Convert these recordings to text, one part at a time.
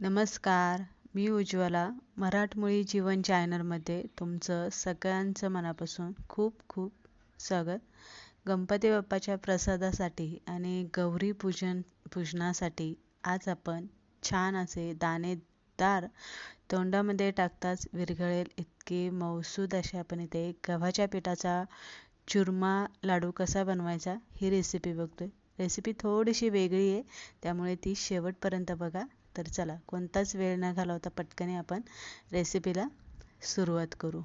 नमस्कार मी उज्ज्वला मराठमोळी जीवन चॅनलमध्ये तुमचं सगळ्यांचं मनापासून खूप खूप स्वागत. गणपती बाप्पाच्या प्रसादासाठी आणि गौरी पूजन पूजनासाठी आज आपण छान असे दाणेदार तोंडामध्ये टाकताच विरघळेल इतके मौसूद असे आपण इथे गव्हाच्या पिठाचा चुरमा लाडू कसा बनवायचा ही रेसिपी बघतोय. रेसिपी थोडीशी वेगळी आहे त्यामुळे ती शेवटपर्यंत बघा. तर चला कोणताच वेळ न घालवता पटकने आपण रेसिपीला सुरुवात करू.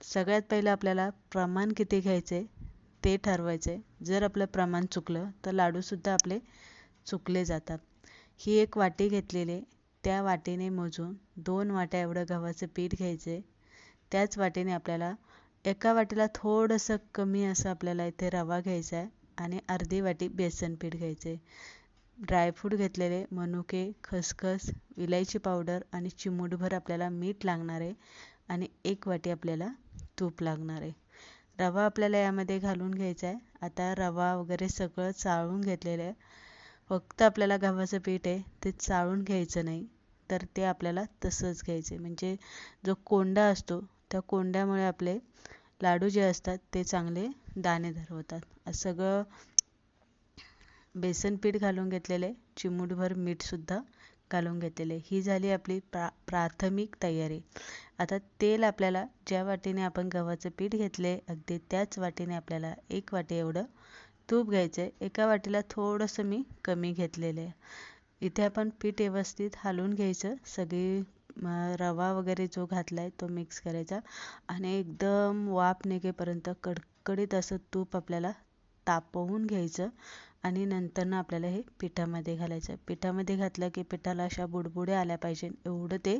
सगळ्यात पहिलं आपल्याला प्रमाण किती घ्यायचे ते ठरवायचे. जर आपलं प्रमाण चुकलं तर लाडूसुद्धा आपले चुकले जातात. ही एक वाटी घेतलेली त्या वाटीने मोजून दोन वाट्या एवढं गव्हाचं पीठ घ्यायचे. त्याच वाटीने आपल्याला एका वाटीला थोडंसं कमी असं आपल्याला इथे रवा घ्यायचा आहे आणि अर्धी वाटी बेसन पीठ घ्यायचे. ड्रायफ्रूट घेतलेले मनुके खसखस इलायची पावडर आणि चिमूटभर आपल्याला मीठ लागणार आहे आणि एक वाटी आपल्याला तूप लागणार. आहे रवा आपल्याला यामध्ये घालून घ्यायचा आहे. आता रवा वगैरे सगळं चाळून घेतलेलं आहे. फक्त आपल्याला गव्हाचं पीठ आहे ते चाळून घ्यायचं नाही. तर ते आपल्याला तसंच घ्यायचे म्हणजे जो कोंडा असतो त्या कोंड्यामुळे आपले लाडू जे असतात ते चांगले दाणेदार होतात. सगळं बेसन पीठ घालून घेतलेले चिमूटभर मीठसुद्धा घालून घेतलेले. ही झाली आपली प्रा प्राथमिक तयारी. आता तेल आपल्याला ज्या वाटीने आपण गव्हाचं पीठ घेतले अगदी त्याच वाटीने आपल्याला एक वाटी एवढं तूप घ्यायचं आहे एका वाटीला थोडंसं मी कमी घेतलेलं आहे. इथे आपण पीठ व्यवस्थित हालून घ्यायचं. सगळी रवा वगैरे जो घातला आहे तो मिक्स करायचा आणि एकदम वाफ निघेपर्यंत कडकडीत असं तूप आपल्याला तापवून घ्यायचं. आणि नंतरनं आपल्याला हे पिठामध्ये घालायचं पिठामध्ये घातलं की पिठाला अशा बुडबुड्या आल्या पाहिजे एवढं ते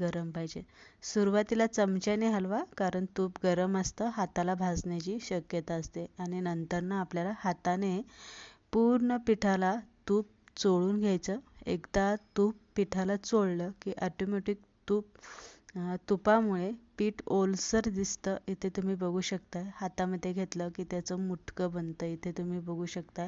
गरम पाहिजे. सुरुवातीला चमच्याने हलवा कारण तूप गरम असतं हाताला भाजण्याची शक्यता असते. आणि नंतरनं आपल्याला हाताने पूर्ण पिठाला तूप चोळून घ्यायचं. एकदा तूप पिठाला चोळलं की ॲटोमॅटिक तूप तुपामुळे पीठ ओलसर दिसतं. इथे तुम्ही बघू शकता हातामध्ये घेतलं की त्याचं मुटकं बनतं. इथे तुम्ही बघू शकता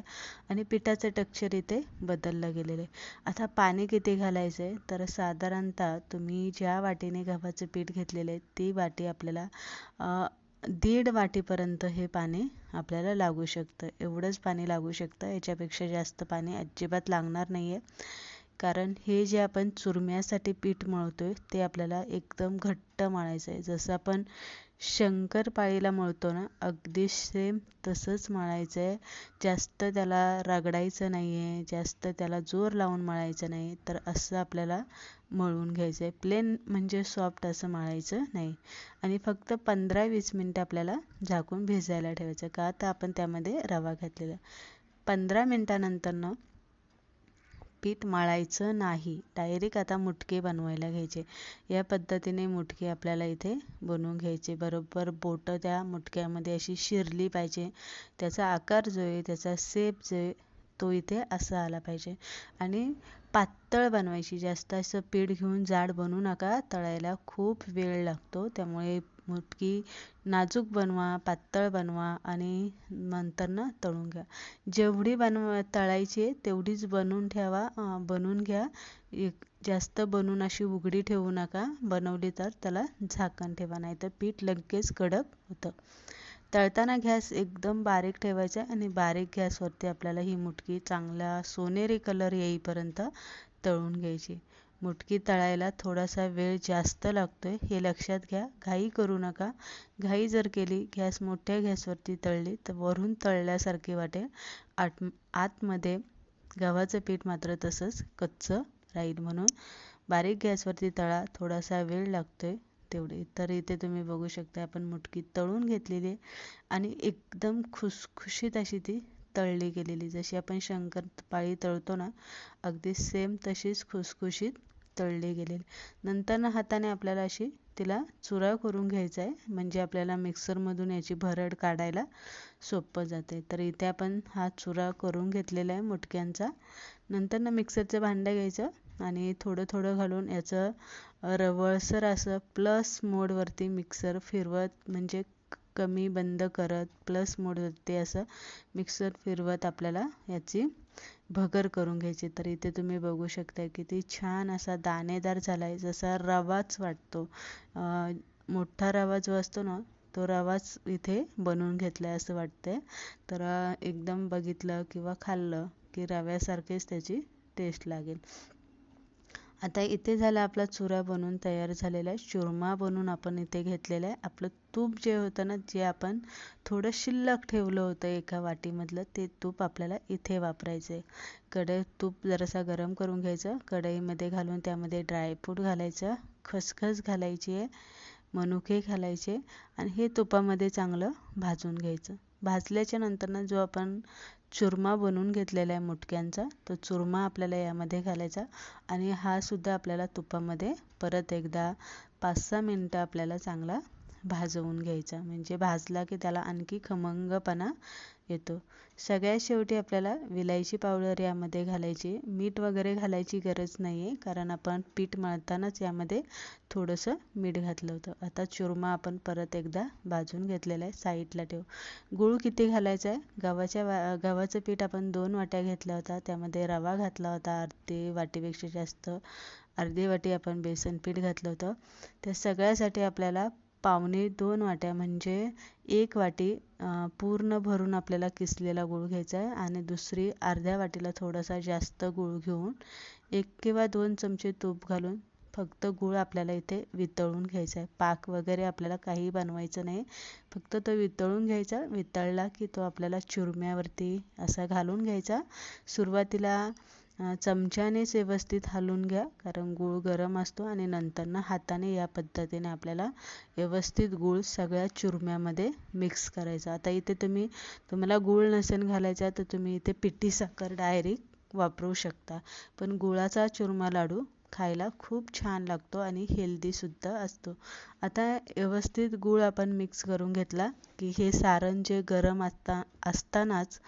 आणि पिठाचं टेक्स्चर इथे बदललं गेलेलं आहे. आता पाणी किती घालायचं आहे तर साधारणतः तुम्ही ज्या वाटीने गव्हाचं पीठ घेतलेलं आहे ती वाटी आपल्याला दीड वाटीपर्यंत हे पाणी आपल्याला लागू शकतं. एवढंच पाणी लागू शकतं. याच्यापेक्षा जास्त पाणी अजिबात लागणार नाही आहे कारण हे जे आपण चुरम्यासाठी पीठ मळतो ते आपल्याला एकदम घट्ट मळायचं आहे जसं आपण शंकरपाळीला मळतो ना अगदी सेम तसंच मळायचं आहे जास्त त्याला रगडायचं नाही आहे जास्त त्याला जोर लावून मळायचं नाही तर असं आपल्याला मळून घ्यायचं आहे प्लेन म्हणजे सॉफ्ट असं मळायचं नाही. आणि फक्त पंधरा वीस मिनटं आपल्याला झाकून भिजायला ठेवायचं का तर आपण त्यामध्ये रवा घातलेला. पंधरा मिनटानंतरनं पीठ मळायचं नाही. डायरेक्ट आता मुटके बनवायला घ्यायचे. या पद्धतीने मुटके आपल्याला इथे बनवून घ्यायचे. बरोबर बोटं त्या मुटक्यामध्ये अशी शिरली पाहिजे. त्याचा आकार जो आहे त्याचा सेप जो आहे तो इथे असा आला पाहिजे. आणि पातळ बनवायची. जास्त असं पीठ घेऊन जाड बनवू नका. तळायला खूप वेळ लागतो. त्यामुळे मुटकी नाजूक बनवा पातळ बनवा आणि नंतरनं तळून घ्या. जेवढी बनव तळायची तेवढीच बनवून ठेवा बनवून घ्या. एक जास्त बनवून अशी उघडी ठेवू नका. बनवली तर त्याला झाकण ठेवा नाही तर पीठ लगेच कडक होतं. तळताना गॅस एकदम बारीक ठेवायचा आणि बारीक गॅसवरती आपल्याला ही मुटकी चांगला सोनेरी कलर येईपर्यंत तळून घ्यायची. मुटकी तळायला थोडासा वेळ जास्त लागतोय हे लक्षात घ्या. घाई करू नका. घाई जर केली गॅस मोठ्या गॅसवरती तळली तर वरून तळल्यासारखी वाटेल. आत आतमध्ये गव्हाचं पीठ मात्र तसंच कच्चं राहील म्हणून. बारीक गॅसवरती तळा थोडासा वेळ लागतोय तेवढे. तर इथे तुम्ही बघू शकता आपण मुटकी तळून घेतलेली आणि एकदम खुसखुशीत अशी ती तळली गेलेली जशी आपण शंकरपाळी तळतो ना अगदी सेम तशीच खुसखुशीत तळले गेले. नंतर हाताने आपल्याला अशी तिला चुरा करून घ्यायचा आहे म्हणजे आपल्याला मिक्सरमधून याची भरड काढायला सोपं जाते तर इथे आपण हा चुरा करून घेतलेला आहे मुटक्यांचा. नंतर मिक्सरचं भांडं घ्यायचं आणि थोडं थोडं घालून याचं रवळसर असं प्लस मोडवरती मिक्सर फिरवत म्हणजे कमी बंद करत प्लस मोडवरती असं मिक्सर फिरवत आपल्याला याची भगर करून घ्यायची. तर इथे तुम्ही बघू शकता किती छान असा दाणेदार झाला आहे जसा रवाच वाटतो. मोठा रवा जो असतो ना तो रवाच इथे बनवून घेतला आहे असं वाटतंय. तर एकदम बघितलं किंवा खाल्लं की रव्यासारखेच त्याची टेस्ट लागेल. आता इथे झाला आपला चुरा बनवून तयार झालेला आहे चुरमा बनवून आपण इथे घेतलेलं आहे. आपलं तूप जे होतं ना जे आपण थोडं शिल्लक ठेवलं होतं एका वाटीमधलं ते तूप आपल्याला इथे वापरायचं आहे कढई तूप जरासा गरम करून घ्यायचं. कढईमध्ये घालून त्यामध्ये ड्रायफ्रूट घालायचं. खसखस घालायची आहे. मनुके घालायचे. आणि हे तुपामध्ये चांगलं भाजून घ्यायचं. भाजल्याच्या नंतर जो आपण चुरमा बनवून घेतलेला आहे मुटक्यांचा. तो चुरमा आपल्याला यामध्ये घालायचा आणि हा सुद्धा आपल्याला तुपामध्ये परत एकदा पाच सहा मिनटं आपल्याला चांगला भाजवून घ्यायचा. म्हणजे भाजला की त्याला आणखी खमंगपणा येतो. सगळ्यात शेवटी आपल्याला विलायची पावडर यामध्ये घालायची. मीठ वगैरे घालायची गरज नाही आहे कारण आपण पीठ मळतानाच यामध्ये थोडंसं मीठ घातलं होतं. आता चुरमा आपण परत एकदा भाजून घेतलेला आहे साईडला ठेव. गूळ किती घालायचा आहे गव्हाच्या वा गव्हाचं पीठ आपण दोन वाट्या घेतला होता त्यामध्ये रवा घातला होता अर्धी वाटीपेक्षा जास्त अर्धी वाटी आपण बेसन पीठ घातलं होतं. त्या सगळ्यासाठी आपल्याला पावणे दोन वाट्या म्हणजे एक वाटी पूर्ण भरून आपल्याला किसलेला गूळ घ्यायचा आहे आणि दुसरी अर्ध्या वाटीला थोडासा जास्त गूळ घेऊन एक किंवा दोन चमचे तूप घालून फक्त गूळ आपल्याला इथे वितळून घ्यायचा आहे. पाक वगैरे आपल्याला काही बनवायचं नाही. फक्त तो वितळून घ्यायचा वितळला की तो आपल्याला चुरम्यावरती असा घालून घ्यायचा. सुरुवातीला चमच्यानेच व्यवस्थित हलवून घ्या कारण गूळ गरम असतो आणि नंतर हाताने या पद्धतीने आपल्याला व्यवस्थित गूळ सगळ्या चुरम्यामध्ये मिक्स करायचा. आता इथे तुम्ही तुम्हाला गूळ नसेल घालायचा तर तुम्ही इथे पिठी साखर डायरेक्ट वापरू शकता. पण गुळाचा चुरमा लाडू खायला खूप छान लागतो आणि हेल्दीसुद्धा असतो. आता व्यवस्थित गूळ आपण मिक्स करून घेतला की हे सारण जे गरम असता असतानाच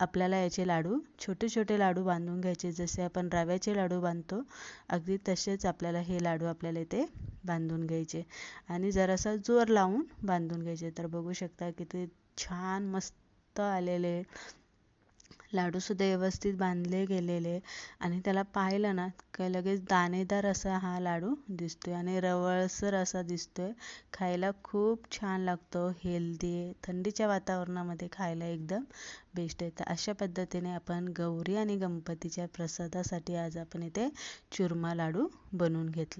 आपल्याला याचे लाडू छोटे छोटे लाडू बांधून घ्यायचे. जसे आपण रव्याचे लाडू बांधतो अगदी तसेच आपल्याला हे लाडू आपल्याला इथे बांधून घ्यायचे. आणि जरासा जोर लावून बांधून घ्यायचे. तर बघू शकता किती छान मस्त आलेले लाडूसुद्धा व्यवस्थित बांधले गेलेले आणि त्याला पाहिलं ना का लगेच दाणेदार असा हा लाडू दिसतोय आणि रवळसर असा दिसतोय. खायला खूप छान लागतो हेल्दी आहे थंडीच्या वातावरणामध्ये खायला एकदम बेस्ट आहे. तर अशा पद्धतीने आपण गौरी आणि गणपतीच्या प्रसादासाठी आज आपण इथे चुरमा लाडू बनवून घेतला.